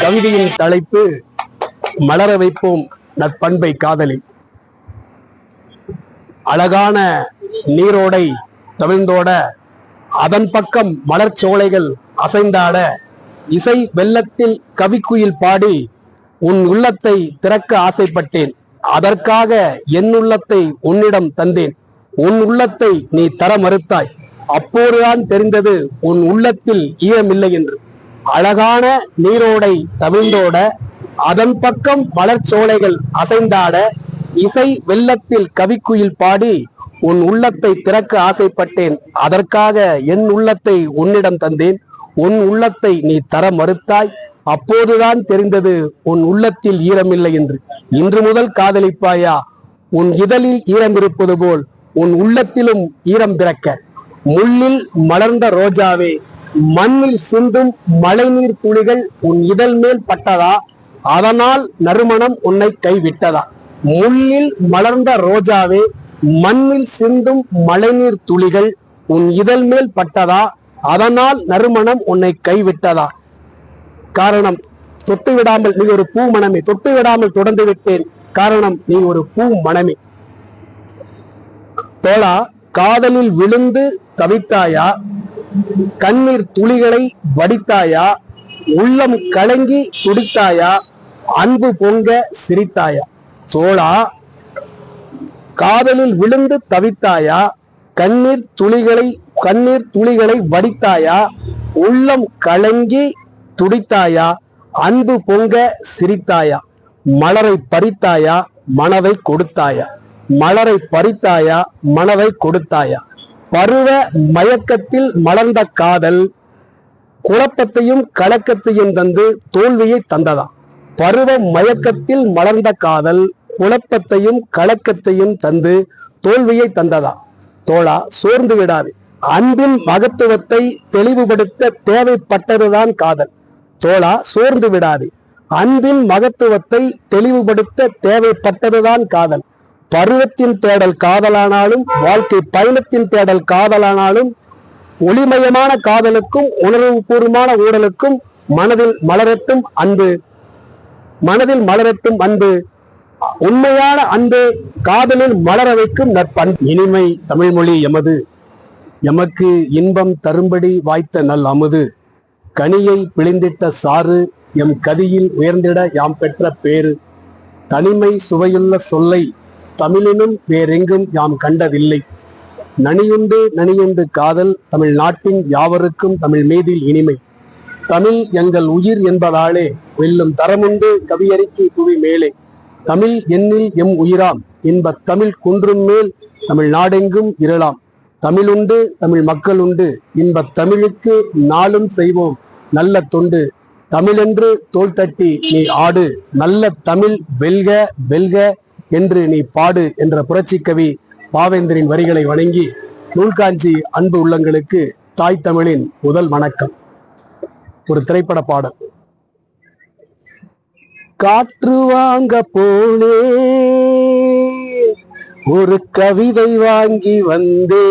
கவிதையின் தலைப்பு மலர வைப்போம் நற்பண்பை காதலி அழகான நீரோடை தவிழ்ந்தோட அதன் பக்கம் மலர்ச்சோலைகள் அசைந்தாட இசை வெள்ளத்தில் கவிக்குயில் பாடி உன் உள்ளத்தை திறக்க ஆசைப்பட்டேன். அதற்காக என் உள்ளத்தை உன்னிடம் தந்தேன். உன் உள்ளத்தை நீ தர மறுத்தாய். அப்போதுதான் தெரிந்தது உன் உள்ளத்தில் ஈரமில்லை என்று. அழகான நீரோடை தவிழ்ந்தோட அதன் பக்கம் மலர்ச்சோலைகள் அசைந்தாட இசை வெள்ளத்தில் கவிக்குயில் பாடி உன் உள்ளத்தை திறக்க ஆசைப்பட்டேன். அதற்காக என் உள்ளத்தை உன்னிடம் தந்தேன். உன் உள்ளத்தை நீ தர மறுத்தாய். அப்போதுதான் தெரிந்தது உன் உள்ளத்தில் ஈரமில்லை என்று. இன்று முதல் காதலிப்பாயா? உன் இதழில் ஈரம் இருப்பது போல் உன் உள்ளத்திலும் ஈரம் பிறக்க. முள்ளில் மலர்ந்த ரோஜாவே மண்ணில் சிந்தும் மழைநீர் துளிகள் உன் இதழ் மேல் பட்டதா? அதனால் நறுமணம் உன்னை கைவிட்டதா? முள்ளில் மலர்ந்த ரோஜாவே மண்ணில் சிந்தும் மழைநீர் துளிகள் உன் இதழ் மேல் பட்டதா? அதனால் நறுமணம் உன்னை கைவிட்டதா? காரணம் தொட்டு விடாமல் நீ ஒரு பூ மனமே தொட்டு விடாமல் தொடர்ந்து விட்டேன். காரணம் நீ ஒரு பூ மனமே தோழா காதலில் விழுந்து தவித்தாயா? கண்ணீர் துளிகளை வடித்தாயா? உள்ளம் கலங்கி துடித்தாயா? அன்பு பொங்க சிரித்தாயா? தோழா காதலில் விழுந்து தவித்தாயா? கண்ணீர் துளிகளை கண்ணீர் துளிகளை வடித்தாயா? உள்ளம் கலங்கி துடித்தாயா? அன்பு பொங்க சிரித்தாயா? மலரை பறித்தாயா? மனவை கொடுத்தாயா? மலரை பறித்தாயா? மனவை கொடுத்தாயா? பருவ மயக்கத்தில் மலர்ந்த காதல் குழப்பத்தையும் கலக்கத்தையும் தந்து தோல்வியை தந்ததா பருவ மயக்கத்தில் மலர்ந்த காதல் குழப்பத்தையும் கலக்கத்தையும் தந்து தோல்வியை தந்ததா தோழா சோர்ந்து விடாது. அன்பின் மகத்துவத்தை தெளிவுபடுத்த தேவைப்பட்டதுதான் காதல். தோழா சோர்ந்து விடாது. அன்பின் மகத்துவத்தை தெளிவுபடுத்த தேவைப்பட்டதுதான் காதல். பருவத்தின் தேடல் காதலானாலும் வாழ்க்கை பயணத்தின் தேடல் காதலானாலும் ஒளிமயமான காதலுக்கும் உணர்வுபூர்வமான ஊடலுக்கும் மனதில் மலரட்டும் அன்பு. மனதில் மலரட்டும் அன்பு. உண்மையான அன்பு காதலில் மலர வைக்கும் நற்பண் இனிமை தமிழ்மொழி எமது. எமக்கு இன்பம் தரும்படி வாய்த்த நல் அமுது. கனியை பிழிந்திட்ட சாறு எம் கதியில் உயர்ந்திட யாம் பெற்ற பேரு தனிமை சுவையுள்ள சொல்லை தமிழினும் வேறெங்கும் யாம் கண்டதில்லை. நனியுண்டு நனியுண்டு காதல் தமிழ் நாட்டின் யாவருக்கும் தமிழ் மீதில் இனிமை. தமிழ் எங்கள் உயிர் என்பதாலே வெல்லும் தரமுண்டு கவியறிக்கை புவி மேலே. தமிழ் எண்ணில் எம் உயிராம் இன்பத் தமிழ் குன்றும் மேல் தமிழ் நாடெங்கும் இருளாம். தமிழுண்டு தமிழ் மக்கள் உண்டு இன்பத் தமிழுக்கு நாளும் செய்வோம் நல்ல தொண்டு. தமிழென்று தோள் தட்டி நீ ஆடு நல்ல தமிழ் வெல்க வெல்க என்று நீ பாடு என்ற புரட்சி கவி பாவேந்தரின் வரிகளை வணங்கி நூல்காஞ்சி அன்பு உள்ளங்களுக்கு தாய் தமிழின் முதல் வணக்கம். ஒரு திரைப்பட பாடல். காற்று வாங்க போனே ஒரு கவிதை வாங்கி வந்தே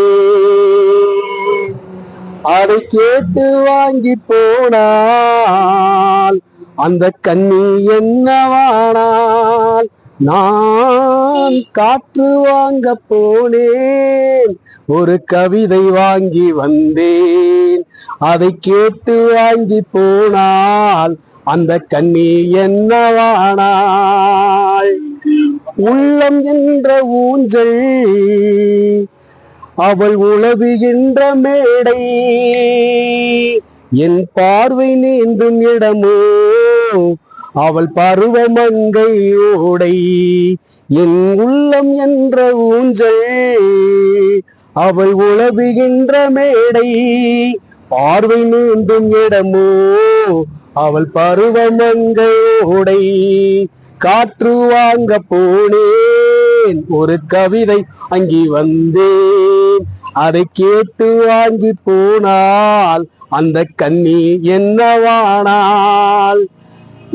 அதை கேட்டு வாங்கி போனால் அந்த கண்ணி என்னவானால் நான் காற்று வாங்க போனேன் ஒரு கவிதை வாங்கி வந்தேன். அதை கேட்டு வாங்கி போனால் அந்த கண்ணி என்னவானாள் உள்ளம் என்ற ஊஞ்சல் அவள் உழவுகின்ற மேடை. என் பார்வை நீந்தும் இடமோ அவள் பருவமங்கை ஓடை என் உள்ளம் என்ற ஊஞ்சல். அவள் உழவுகின்ற மேடை பார்வை நீண்டும் இடமோ. அவள் பருவமங்கை ஓடை காற்று வாங்க போனேன். ஒரு கவிதை அங்கி வந்தேன். அதை கேட்டு வாங்கி போனால் அந்த கண்ணி என்னவானால்?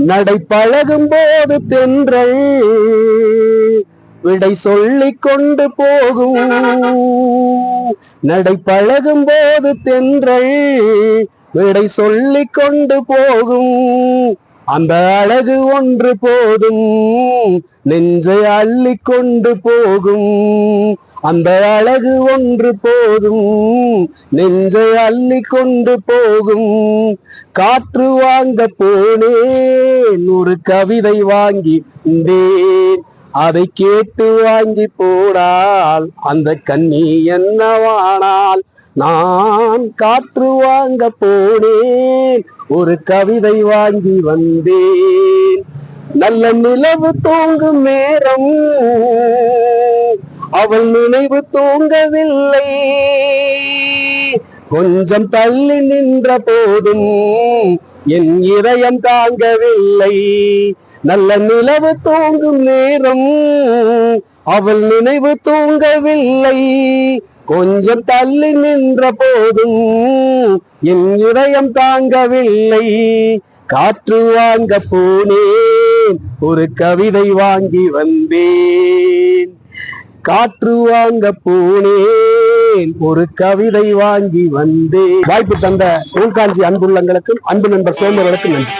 நடை பழகும் போது தென்றல் விடை சொல்லிக் கொண்டு போகும். நடை பழகும் போது தென்றல் விடை சொல்லிக் கொண்டு போகும். அந்த அழகு ஒன்று போதும் நெஞ்சை அள்ளி கொண்டு போகும். அந்த அழகு ஒன்று போதும் நெஞ்சை அள்ளி கொண்டு போகும். காற்று வாங்க போனேன் ஒரு கவிதை வாங்கி வந்தேன் அதை கேட்டு வாங்கி போடால் அந்த கண்ணி என்னவானால் நான் காற்று வாங்க போனேன் ஒரு கவிதை வாங்கி வந்தேன். நல்ல நிலவு தூங்கும் நேரம் அவள் நினைவு தூங்கவில்லை. கொஞ்சம் தள்ளி நின்ற போதும் என் இதயம் தாங்கவில்லை. நல்ல நிலவு தூங்கும் நேரம் அவள் நினைவு தூங்கவில்லை. கொஞ்சம் தள்ளி நின்ற போதும் என் இதயம் தாங்கவில்லை. காற்று வாங்க போனேன் ஒரு கவிதை வாங்கி வந்தேன். காற்று வாங்க போனேன் ஒரு கவிதை வாங்கி வந்தேன். வாய்ப்பு தந்த நூல்காஞ்சி அன்புள்ளங்களுக்கும் அன்பு நண்பர் சோமர்களுக்கும் நன்றி.